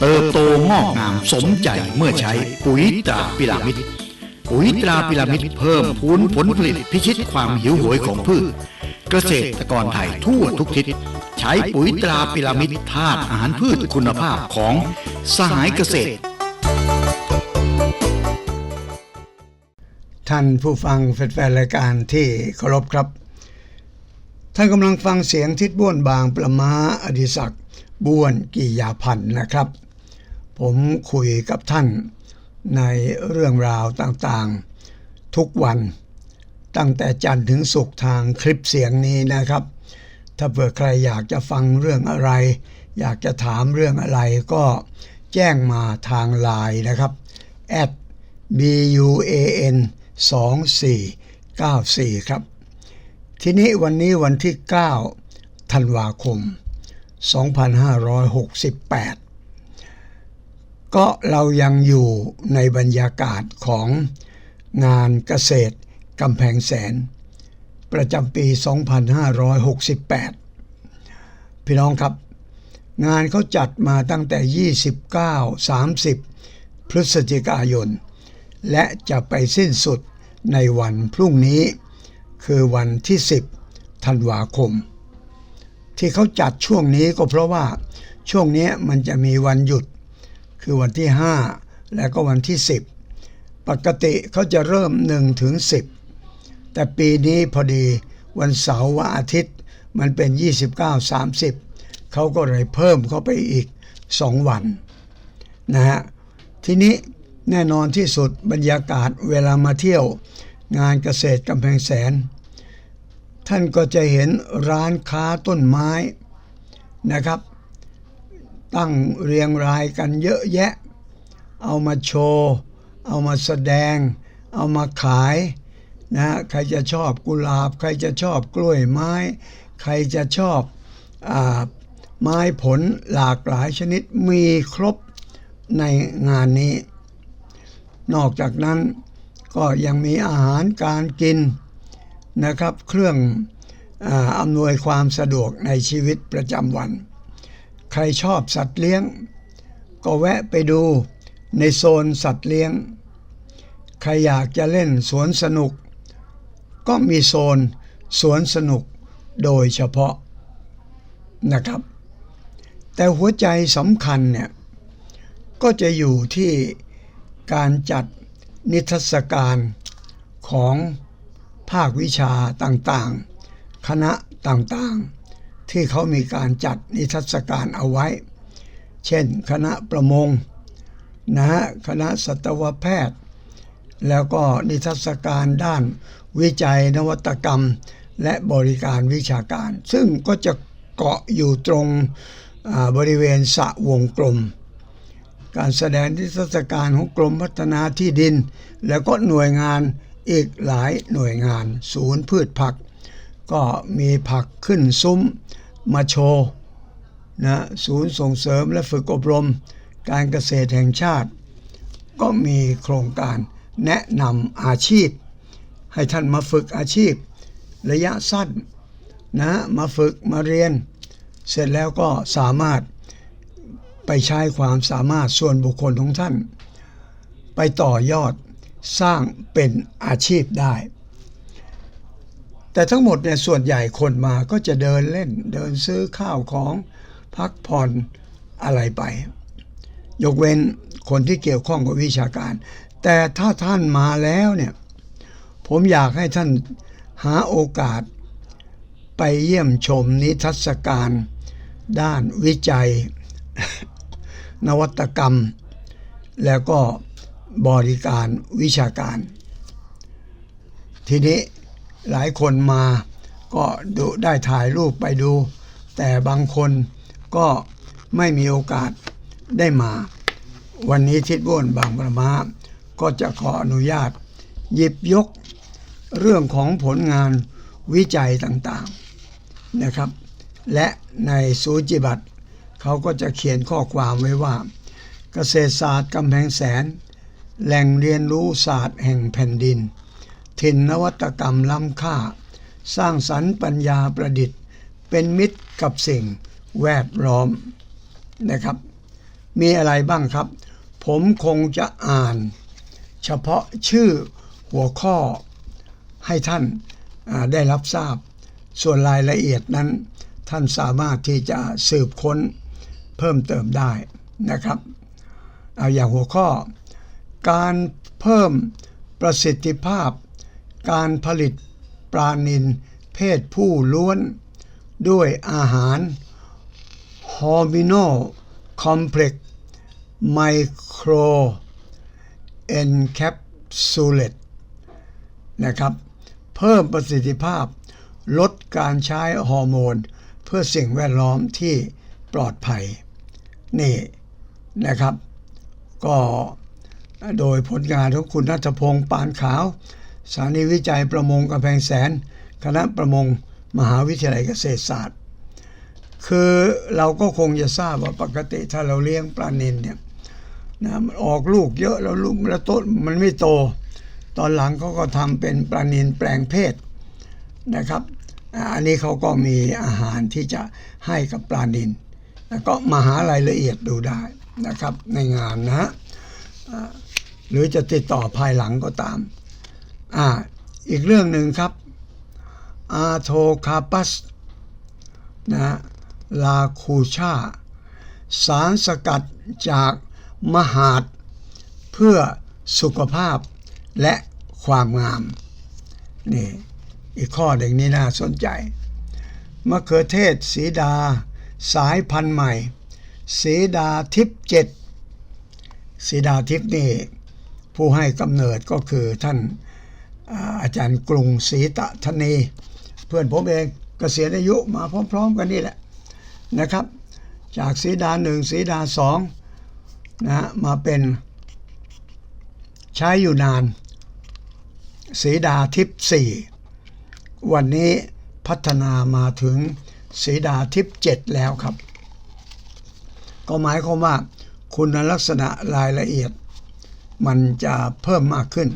เติบโตงอกงามสมใจเมื่อใช้ปุ๋ยตราพิรามิดปุ๋ยตราพิรามิดเพิ่มพูนผลผลิตพิชิตความหิวโหยของพืช เกษตรกรไทยทั่วทุกทิศ ใช้ปุ๋ยตราพิรามิดธาตุอาหารพืชคุณภาพของสหายเกษตร ท่านผู้ฟังแฟนรายการที่เคารพครับ ท่านกำลังฟังเสียงทิดบ้วนบางประมาอดิศักดิ์บ้วนกิยาพันธ์นะครับ ผมคุยกับท่านในเรื่องราวต่างๆ ทุกวัน ตั้งแต่จันทร์ถึงศุกร์ทางคลิปเสียงนี้นะครับ ถ้าเผื่อใครอยากจะฟังเรื่องอะไร อยากจะถามเรื่องอะไรก็แจ้งมาทางไลน์นะครับ at buan 2494 ครับ ทีนี้วันนี้วันที่ 9 ธันวาคม 2568 ก็เรายังอยู่ในบรรยากาศของงานเกษตรกำแพงแสน ประจำปี 2568 พี่น้องครับ งานเขาจัดมาตั้งแต่ 29 30 พฤศจิกายน และจะไปสิ้นสุดในวันพรุ่งนี้ คือวันที่ 10 ธันวาคม ที่เขาจัดช่วงนี้ก็เพราะว่าช่วงนี้มันจะมีวันหยุด คือวันที่ 5 และก็วันที่ 10 ปกติเขาจะเริ่ม 1 ถึง 10 แต่ปีนี้พอดีวันเสาร์วันอาทิตย์มันเป็น 29 30 เขาก็เลยเพิ่มเข้าไปอีก 2 วันนะฮะทีนี้แน่นอนที่สุดบรรยากาศเวลามาเที่ยว งานเกษตรกำแพงแสน ท่านก็จะเห็นร้านค้าต้นไม้นะครับ ตั้งเรียงรายกันเยอะแยะ เอามาโชว์ เอามาแสดง เอามาขายนะใครจะชอบกุหลาบ ใครจะชอบกล้วยไม้ ใครจะชอบอาไม้ผลหลากหลายชนิดมีครบในงานนี้ นอกจากนั้นก็ยังมีอาหารการกินนะครับ เครื่องออำนวยความสะดวกในชีวิตประจำวัน ใครชอบสัตว์เลี้ยง ก็แวะไปดูในโซนสัตว์เลี้ยง ใครอยากจะเล่นสวนสนุก ก็มีโซนสวนสนุกโดยเฉพาะนะครับ แต่หัวใจสำคัญเนี่ยก็จะอยู่ที่การจัดนิทรรศการของภาควิชาต่างๆ คณะต่างๆ ที่เขามีการจัดนิทรรศการเอาไว้ เช่น คณะประมงนะฮะคณะสัตวแพทย์ แล้วก็นิทรรศการด้านวิจัยนวัตกรรม และบริการวิชาการ ซึ่งก็จะเกาะอยู่ตรงบริเวณสระวงกลม การแสดงนิทรรศการของกรมพัฒนาที่ดิน แล้วก็หน่วยงานอีกหลายหน่วยงาน ศูนย์พืชผัก ก็มีผักขึ้นซุ้มมาโชว์นะศูนย์ส่งเสริมและฝึกอบรมการเกษตรแห่งชาติ ก็มีโครงการแนะนำอาชีพ ให้ท่านมาฝึกอาชีพ ระยะสั้นนะมาฝึกมาเรียน เสร็จแล้วก็สามารถไปใช้ความสามารถส่วนบุคคลของท่าน ไปต่อยอดสร้างเป็นอาชีพได้ แต่ทั้งหมดเนี่ยส่วนใหญ่คนมาก็จะเดินเล่นเดินซื้อข้าวของพักผ่อนอะไรไป ยกเว้นคนที่เกี่ยวข้องกับวิชาการ แต่ถ้าท่านมาแล้วเนี่ยผมอยากให้ท่านหาโอกาส ไปเยี่ยมชมนิทรรศการ ด้านวิจัย นวัตกรรม แล้วก็บริการวิชาการ ทีนี้ หลายคนมา ก็ดูได้ถ่ายรูปไปดู แต่บางคนก็ไม่มีโอกาสได้มา วันนี้ทิดบ้วนบางประมาก็จะขออนุญาต หยิบยกเรื่องของผลงานวิจัยต่างๆนะครับ และในสูจิบัตรเขาก็จะเขียนข้อความไว้ว่า เกษตรศาสตร์กำแพงแสน แหล่งเรียนรู้ศาสตร์แห่งแผ่นดิน ถิ่นนวัตกรรมล้ำค่า สร้างสรรค์ปัญญาประดิษฐ์ เป็นมิตรกับสิ่งแวดล้อมนะครับ มีอะไรบ้างครับ ผมคงจะอ่าน เฉพาะชื่อหัวข้อให้ท่านได้รับทราบ ส่วนรายละเอียดนั้น ท่านสามารถที่จะสืบค้นเพิ่มเติมได้นะครับเอาอย่างหัวข้อ การเพิ่มประสิทธิภาพ การผลิตปลานินเพศผู้ล้วน ด้วยอาหารฮอร์มิโนคอมเพล็กซ์ไมโครเอนแคปซูลเลตนะครับ เพิ่มประสิทธิภาพ ลดการใช้ฮอร์โมน เพื่อสิ่งแวดล้อมที่ปลอดภัย นี่นะครับ ก็โดยผลงานของคุณนัทพงศ์ปานขาว สถานีวิจัยประมงกำแพงแสน คณะประมงมหาวิทยาลัยเกษตรศาสตร์ คือเราก็คงจะทราบว่าปกติถ้าเราเลี้ยงปลานิลเนี่ยนะมันออกลูกเยอะแล้วลูกแล้วต้นมันไม่โต ตอนหลังเขาก็ทำเป็นปลานิลแปลงเพศนะครับ อันนี้เขาก็มีอาหารที่จะให้กับปลานิลแล้วก็มาหารายละเอียดดูได้นะครับในงานนะฮะหรือจะติดต่อภายหลังก็ตาม อ่าอีกเรื่องหนึ่งครับอาโทคาปัสนะลาคูชา สารสกัดจากมหาด เพื่อสุขภาพและความงาม นี่อีกข้อหนึ่งนี่น่าสนใจ มะเขือเทศสีดา สายพันธุ์ใหม่ สีดาทิพย์เจ็ดสีดาทิพย์นี่ ผู้ให้กำเนิดก็คือท่าน อาจารย์กรุงศรีตะทนี เพื่อนผมเองเกษียณอายุมาพร้อม ๆ กันนี่แหละนะครับ จากสีดาหนึ่งสีดาสองนะฮะมาเป็นใช้อยู่นาน สีดาทิพย์สี่วันนี้พัฒนามาถึงสีดาทิพย์เจ็ดแล้วครับ ก็หมายความว่าคุณลักษณะรายละเอียด มันจะเพิ่มมากขึ้น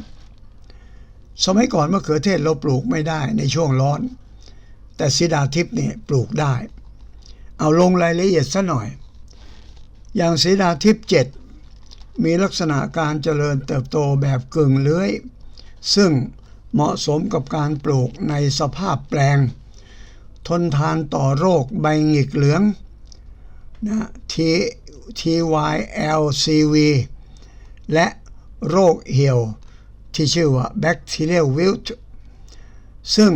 สมัยก่อนมะเขือเทศเราปลูกไม่ได้ในช่วงร้อน แต่สีดาทิพย์นี่ปลูกได้ เอาลงรายละเอียดซะหน่อย อย่างสีดาทิพย์เจ็ดมีลักษณะการเจริญเติบโตแบบกึ่งเลื้อย ซึ่งเหมาะสมกับการปลูกในสภาพแปลง ทนทานต่อโรคใบหงิกเหลืองนะ T TYLCV และโรคเหี่ยว ที่ชื่อว่า Bacterial Wilt ซึ่ง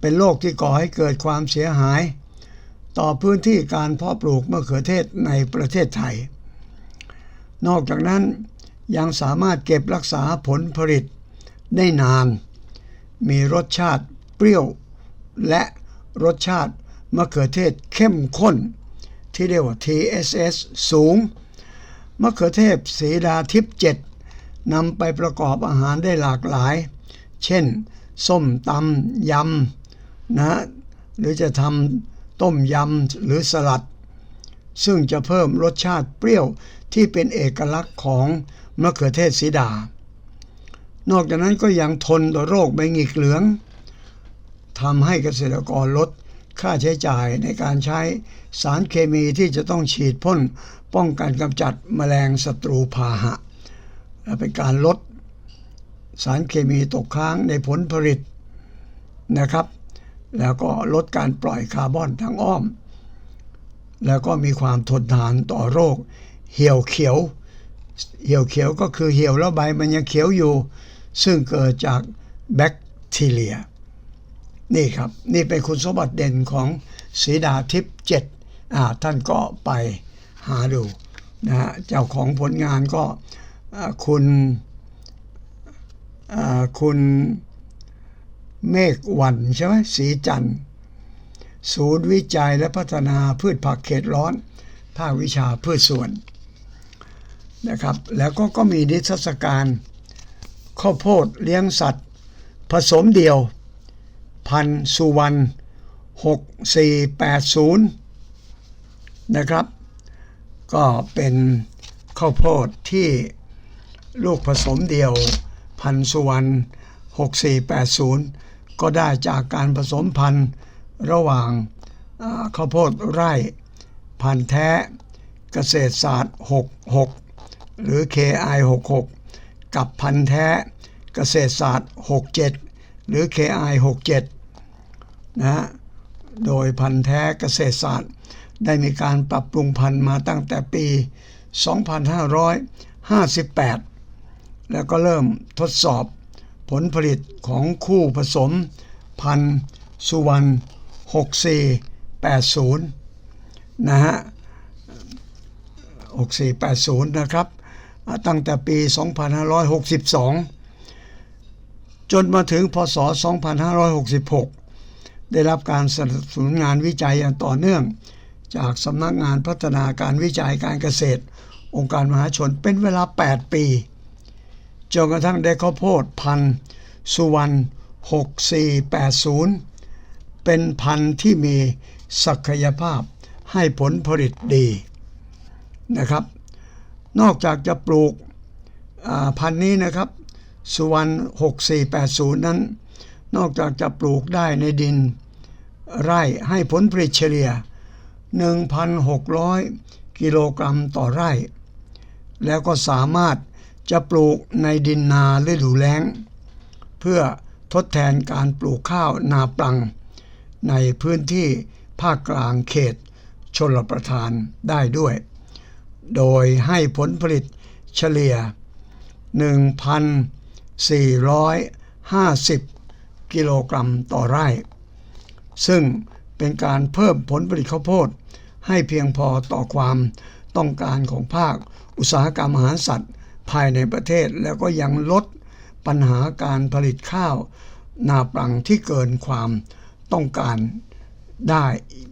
เป็นโรคที่ก่อให้เกิดความเสียหาย ต่อพื้นที่การเพาะปลูกมะเขือเทศในประเทศไทย นอกจากนั้นยังสามารถเก็บรักษาผลผลิตได้นาน มีรสชาติเปรี้ยว และรสชาติมะเขือเทศเข้มข้น ที่เรียกว่า TSS สูง มะเขือเทศสีดาทิพย์เจ็ด นำไปประกอบอาหารได้หลากหลาย เช่น ส้มตำยำนะหรือจะทำต้มยำหรือสลัด ซึ่งจะเพิ่มรสชาติเปรี้ยวที่เป็นเอกลักษณ์ของมะเขือเทศสีดา นอกจากนั้นก็ยังทนต่อโรคใบหงิกเหลืองทำให้เกษตรกรลดค่าใช้จ่ายในการใช้สารเคมีที่จะต้องฉีดพ่นป้องกันกำจัดแมลงศัตรูพาหะและ เป็นการลดสารเคมีตกค้างในผลผลิตนะครับ แล้วก็ลดการปล่อยคาร์บอนทางอ้อม แล้วก็มีความทนทานต่อโรค เหี่ยวเขียว เหี่ยวเขียวก็คือเหี่ยวแล้วใบมันยังเขียวอยู่ ซึ่งเกิดจากแบคทีเรีย นี่ครับ นี่เป็นคุณสมบัติเด่นของสีดาทิพย์เจ็ดท่านก็ไปหาดูนะฮะเจ้าของผลงานก็ คุณคุณเมฆวันใช่ไหมสีจันทร์ศูนย์วิจัยและพัฒนาพืชผักเขตร้อน ภาควิชาพืชสวนนะครับ แล้วก็ก็มีนิทรรศการ ข้าวโพดเลี้ยงสัตว์ ผสมเดียว พันสุวรรณ6480 นะครับ ก็เป็นข้าวโพดที่ ลูกผสมเดียว พันสุวรรณ6480 ก็ได้จากการผสมพันธุ์ระหว่างข้าวโพดไร่ พันธุ์แท้เกษตรศาสตร์ 66 หรือ KI 66 กับพันธุ์แท้เกษตรศาสตร์ 67 หรือ KI 67 นะโดยพันธุ์แท้เกษตรศาสตร์ ได้มีการปรับปรุงพันธุ์มาตั้งแต่ปี 2558 แล้วก็เริ่มทดสอบผลผลิตของคู่ผสม พันธุ์สุวรรณ6480 นะฮะ 6480 นะครับ ตั้งแต่ปี 2562 จนมาถึงพศ 2566 ได้รับการสนับสนุนงานวิจัยอย่างต่อเนื่อง จากสำนักงานพัฒนาการวิจัยการเกษตร องค์การมหาชนเป็นเวลา 8 ปี จนกระทั่งได้ข้าวโพดพันสุวรรณ6480 เป็นพันธุ์ที่มีศักยภาพให้ผลผลิตดีนะครับ นอกจากจะปลูกพันธุ์นี้นะครับสุวรรณ6480 นั้น นอกจากจะปลูกได้ในดินไร่ให้ผลผลิตเฉลี่ย 1,600 กิโลกรัมต่อไร่ แล้วก็สามารถ จะปลูกในดินนาฤดูแล้ง เพื่อทดแทนการปลูกข้าวนาปลัง ในพื้นที่ภาคกลางเขตชลประทานได้ด้วย โดยให้ผลผลิตเฉลี่ย 1,450 กิโลกรัมต่อไร่ ซึ่งเป็นการเพิ่มผลผลิตข้าวโพดให้เพียงพอต่อความต้องการของภาคอุตสาหกรรมอาหารสัตว์ ภายในประเทศแล้วก็ยังลดปัญหาการผลิตข้าว นาปลังที่เกินความต้องการได้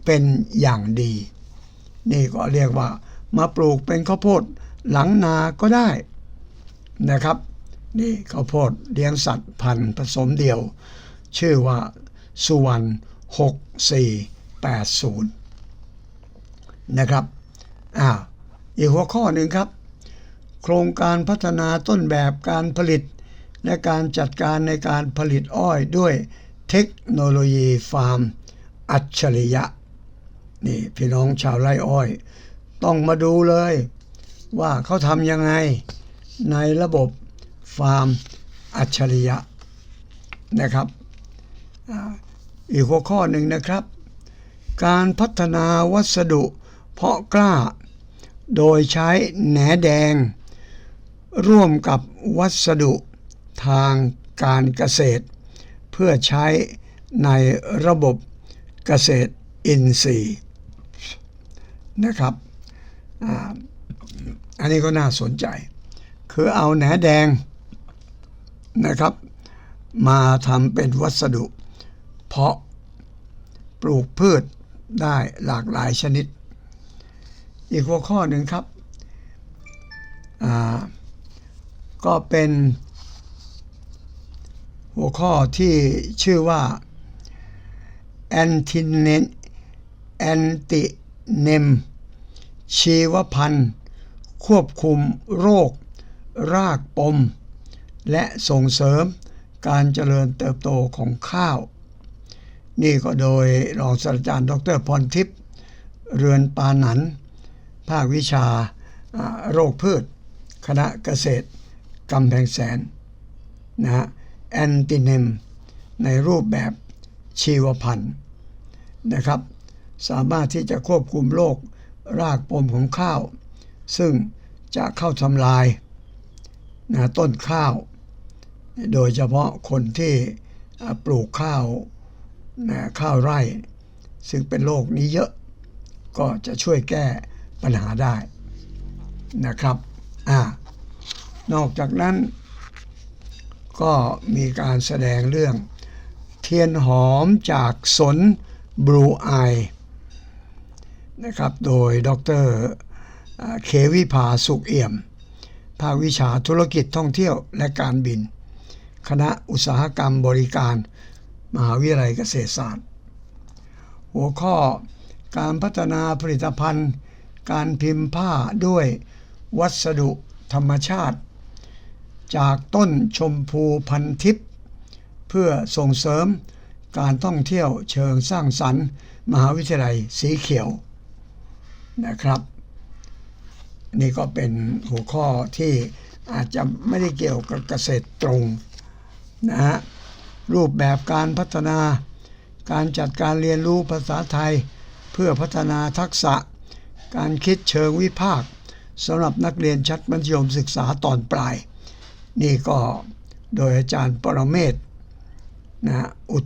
เป็นอย่างดี นี่ก็เรียกว่ามาปลูกเป็นข้าวโพดหลังนาก็ได้นะครับนี่ข้าวโพดเลี้ยงสัตว์พันธุ์ผสมเดียว ชื่อว่าสุวรรณ6480 นะครับอ้าวอีกหัวข้อหนึ่งครับ โครงการพัฒนาต้นแบบการผลิต และการจัดการในการผลิตอ้อยด้วยเทคโนโลยีฟาร์ม อัจฉริยะ นี่พี่น้องชาวไร่อ้อย ต้องมาดูเลย ว่าเขาทำยังไงในระบบฟาร์ม อัจฉริยะนะครับอีกหัวข้อหนึ่งนะครับ การพัฒนาวัสดุเพาะกล้า โดยใช้แหนแดง ร่วมกับวัสดุทางการเกษตร เพื่อใช้ในระบบเกษตรอินทรีย์นะครับอันนี้ก็น่าสนใจ คือเอาแหนแดงนะครับ มาทำเป็นวัสดุ เพาะปลูกพืชได้หลากหลายชนิด อีกหัวข้อหนึ่งครับอ่า ก็เป็นหัวข้อที่ชื่อว่าแอนติเนแอนติเนมชีวพันธุ์ ควบคุมโรค รากปม และส่งเสริมการเจริญเติบโตของข้าว นี่ก็โดยรองศาสตราจารย์ดรพรทิพย์ เรือนปาหนัน ภาควิชาโรคพืช คณะเกษตร กำแพงแสนนะฮะแอนติเนมในรูปแบบชีวพันธุ์นะครับ สามารถที่จะควบคุมโรครากปมของข้าว ซึ่งจะเข้าทำลายนะต้นข้าว โดยเฉพาะคนที่ปลูกข้าวนะข้าวไร่ ซึ่งเป็นโรคนี้เยอะ ก็จะช่วยแก้ปัญหาได้นะครับ อ่า นอกจากนั้น ก็มีการแสดงเรื่อง เทียนหอมจากสนบลูไอนะครับ โดยดรเควิภาสุขเอี่ยม ภาควิชาธุรกิจท่องเที่ยวและการบิน คณะอุตสาหกรรมบริการ มหาวิทยาลัยเกษตรศาสตร์ หัวข้อการพัฒนาผลิตภัณฑ์ การพิมพ์ผ้าด้วยวัสดุธรรมชาติ จากต้นชมพูพันทิพย์เพื่อส่งเสริมการท่องเที่ยวเชิงสร้างสรรค์ มหาวิทยาลัยสีเขียวนะครับ นี่ก็เป็นหัวข้อที่อาจจะไม่ได้เกี่ยวกับเกษตรตรงนะฮะรูปแบบการพัฒนา การจัดการเรียนรู้ภาษาไทย เพื่อพัฒนาทักษะ การคิดเชิงวิพากษ์สำหรับนักเรียนชั้นมัธยมศึกษาตอนปลาย นี่ก็โดยอาจารย์ปรเมศนะอุต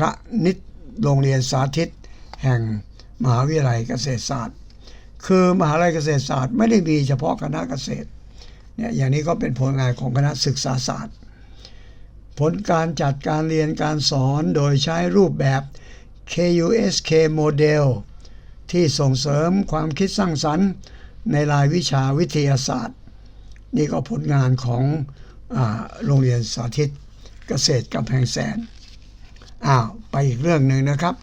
รนิตโรงเรียนสาธิต แห่งมหาวิทยาลัยเกษตรศาสตร์ คือมหาวิทยาลัยเกษตรศาสตร์ไม่ได้มีเฉพาะคณะเกษตรเนี่ยอย่างนี้ก็เป็นผลงานของคณะศึกษาศาสตร์ ผลการจัดการเรียนการสอนโดยใช้รูปแบบ KUSK โมเดลที่ส่งเสริมความคิดสร้างสรรค์ ในรายวิชาวิทยาศาสตร์ นี่ก็ผลงานของ โรงเรียนสาธิตเกษตรกำแพงแสนอ้าวไปอีกเรื่องหนึ่งนะครับ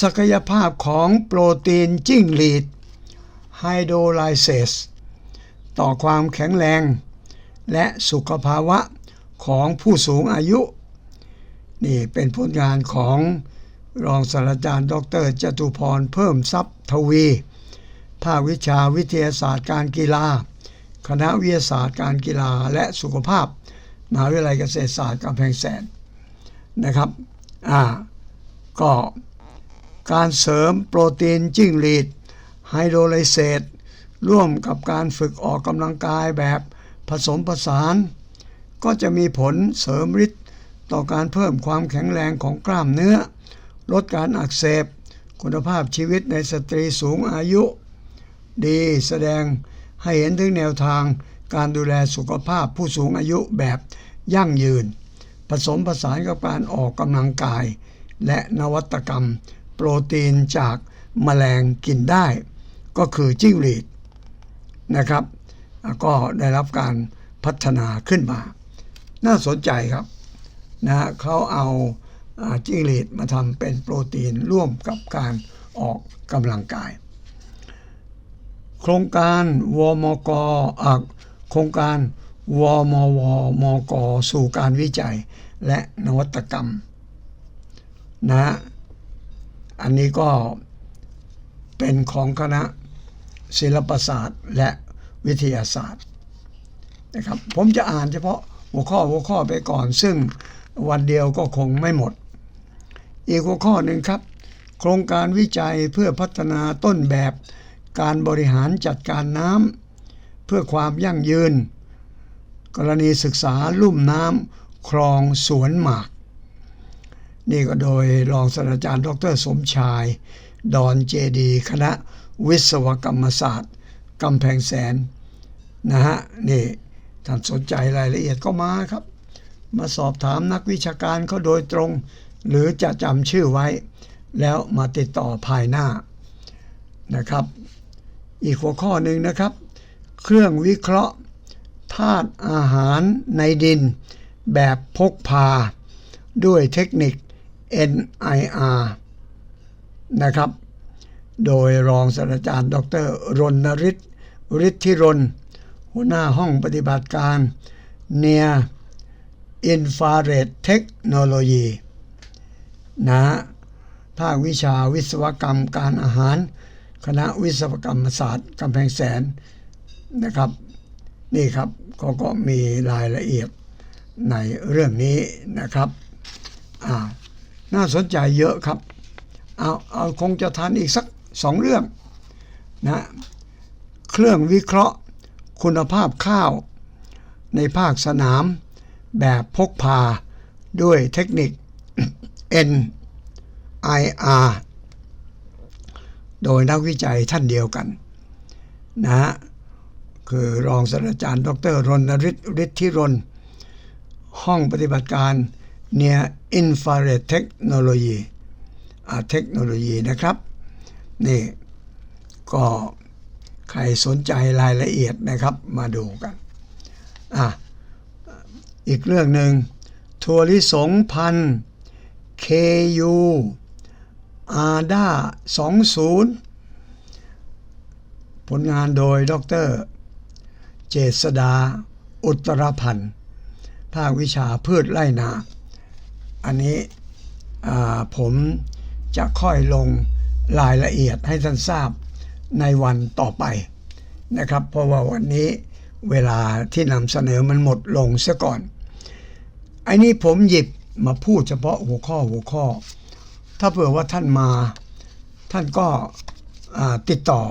ศักยภาพของโปรตีนจิ้งหรีดไฮโดรไลเซสต่อความแข็งแรง และสุขภาวะของผู้สูงอายุ นี่เป็นผลงานของรองศาสตราจารย์ ดรจตุพรเพิ่มทรัพย์ทวี ภาควิชาวิทยาศาสตร์การกีฬา คณะวิทยาศาสตร์การกีฬาและสุขภาพมหาวิทยาลัยเกษตรศาสตร์กำแพงแสนนะครับอ่าก็การเสริมโปรตีนจิ้งหรีดไฮโดรไลเซตร่วมกับการฝึกออกกำลังกายแบบผสมผสาน ก็จะมีผลเสริมฤทธิ์ต่อการเพิ่มความแข็งแรงของกล้ามเนื้อ ลดการอักเสบ คุณภาพชีวิตในสตรีสูงอายุ ดีแสดง ให้เห็นถึงแนวทางการดูแลสุขภาพผู้สูงอายุแบบยั่งยืน ผสมผสานกับการออกกำลังกาย และนวัตกรรม โปรตีนจากแมลงกินได้ ก็คือจิ้งหรีดนะครับ ก็ได้รับการพัฒนาขึ้นมา น่าสนใจครับนะเขาเอาจิ้งหรีดมาทำเป็นโปรตีนร่วมกับการออกกำลังกาย โครงการวมกอโครงการวมวมกสู่การวิจัยและนวัตกรรมนะฮะอันนี้ก็เป็นของคณะศิลปศาสตร์และวิทยาศาสตร์นะครับผมจะอ่านเฉพาะหัวข้อหัวข้อไปก่อน ซึ่งวันเดียวก็คงไม่หมด อีกหัวข้อหนึ่งครับ โครงการวิจัยเพื่อพัฒนาต้นแบบ การบริหารจัดการน้ำเพื่อความยั่งยืน กรณีศึกษาลุ่มน้ำคลองสวนหมาก นี่ก็โดยรองศาสตราจารย์ ดรสมชาย ดอนเจดี คณะวิศวกรรมศาสตร์กำแพงแสนนะฮะนี่ท่านสนใจรายละเอียดก็มาครับ มาสอบถามนักวิชาการเขาโดยตรง หรือจะจำชื่อไว้ แล้วมาติดต่อภายหน้านะครับ อีกหัวข้อหนึ่งนะครับ เครื่องวิเคราะห์ธาตุอาหารในดิน แบบพกพา ด้วยเทคนิค NIR นะครับ โดยรองศาสตราจารย์ ดรรณฤทธิ์ฤทธิรนหัวหน้าห้องปฏิบัติการเนียอินฟาเรดเทคโนโลยีนะภาควิชาวิศวกรรมการอาหาร คณะวิศวกรรมศาสตร์กำแพงแสนนะครับ นี่ครับเขาก็มีรายละเอียดในเรื่องนี้นะครับอ่าน่าสนใจเยอะครับเอาเอาคงจะทันอีกสักสองเรื่องนะเครื่องวิเคราะห์คุณภาพข้าวในภาคสนามแบบพกพาด้วยเทคนิค NIR โดยนักวิจัยท่านเดียวกันนะฮะคือรองศาสตราจารย์ ดรรณฤทธิ์ฤทธิรนห้องปฏิบัติการ Near Infrared Technology อ่าเทคโนโลยีนะครับ นี่ก็ใครสนใจรายละเอียดนะครับมาดูกันอะอีกเรื่องหนึ่งถั่วลิสงพัน KU อาดา20 ผลงานโดยดร เจษดา อุตรพันธ์ ภาควิชาพืชไร่นา อันนี้ผมจะค่อยลงรายละเอียดให้ท่านทราบในวันต่อไปนะครับ เพราะว่าวันนี้เวลาที่นำเสนอมันหมดลงเสียก่อนไอ้นี้ผมหยิบมาพูดเฉพาะหัวข้อหัวข้อ ถ้าเผื่อว่าท่านมา ท่านก็ติดต่อ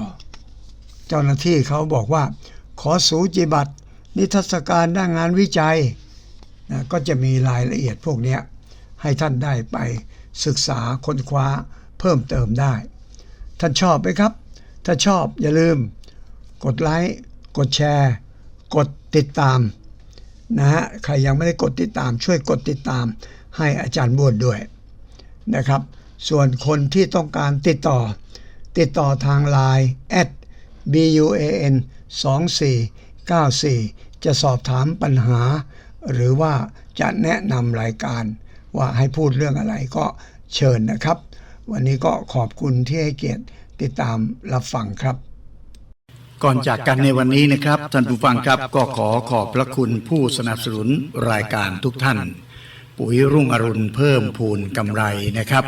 เจ้าหน้าที่เขาบอกว่า ขอสูจิบัตรนิทรรศการด้านงานวิจัยนะก็จะมีรายละเอียดพวกนี้ให้ท่านได้ไปศึกษาค้นคว้าเพิ่มเติมได้ ท่านชอบไหมครับ ถ้าชอบอย่าลืม กดไลค์กดแชร์ กดติดตามนะฮะใครยังไม่ได้กดติดตาม ช่วยกดติดตามให้อาจารย์บวชดด้วย นะครับ ส่วนคนที่ต้องการติดต่อ ติดต่อทาง Line at buan 2494 จะสอบถามปัญหา หรือว่าจะแนะนำรายการ ว่าให้พูดเรื่องอะไรก็เชิญนะครับ วันนี้ก็ขอบคุณที่ให้เกียรติติดตามรับฟังครับก่อนจากกันในวันนี้นะครับท่านผู้ฟังครับก็ขอขอบพระคุณผู้สนับสนุนรายการทุกท่าน ปุ๋ยรุ่งอรุณเพิ่มพูนกำไรนะครับ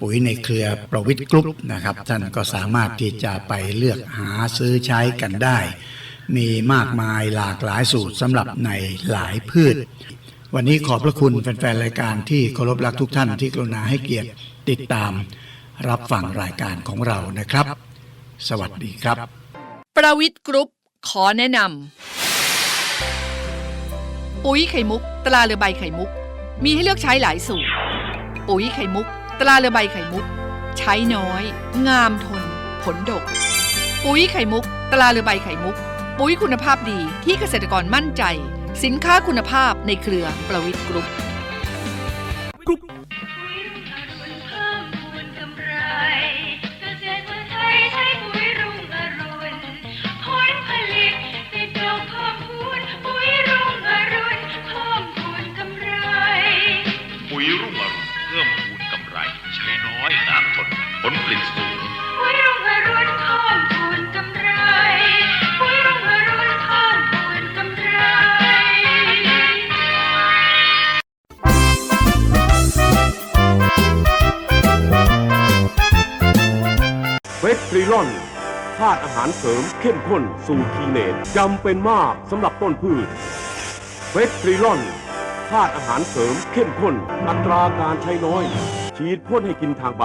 ปุ๋ยในเครือประวิทย์กรุ๊ปนะครับ ท่านก็สามารถที่จะไปเลือกหาซื้อใช้กันได้ มีมากมายหลากหลายสูตรสำหรับในหลายพืช วันนี้ขอบพระคุณแฟนๆรายการที่เคารพรักทุกท่านที่กรุณาให้เกียรติติดตาม รับฟังรายการของเรานะครับ สวัสดีครับ ประวิทย์กรุ๊ปขอแนะนำปุ๋ยไข่มุก ตราเรือใบไข่มุก มีให้เลือกใช้หลายสูตร ปุ๋ยไข่มุก ตราเรือใบไข่มุก ใช้น้อย งามทน ผลดก ปุ๋ยไข่มุก ตราเรือใบไข่มุก ปุ๋ยคุณภาพดีที่เกษตรกรมั่นใจ สินค้าคุณภาพในเครือประวิทย์กรุ๊ป ผลผลิตสูงปุ๋ยรุ่งอรุณเพิ่มพูนกำไรปุ๋ยรุ่งอนกำไรเวสตรีลอนธาตุอาหารเสริมเข้มข้นสูตรคีเนตจำเป็นมากสำหรับต้นพืชเวสตรีลอนธาตุอาหารเสริมเข้มข้น อัตราการใช้น้อย ฉีดพ่นให้กินทางใบ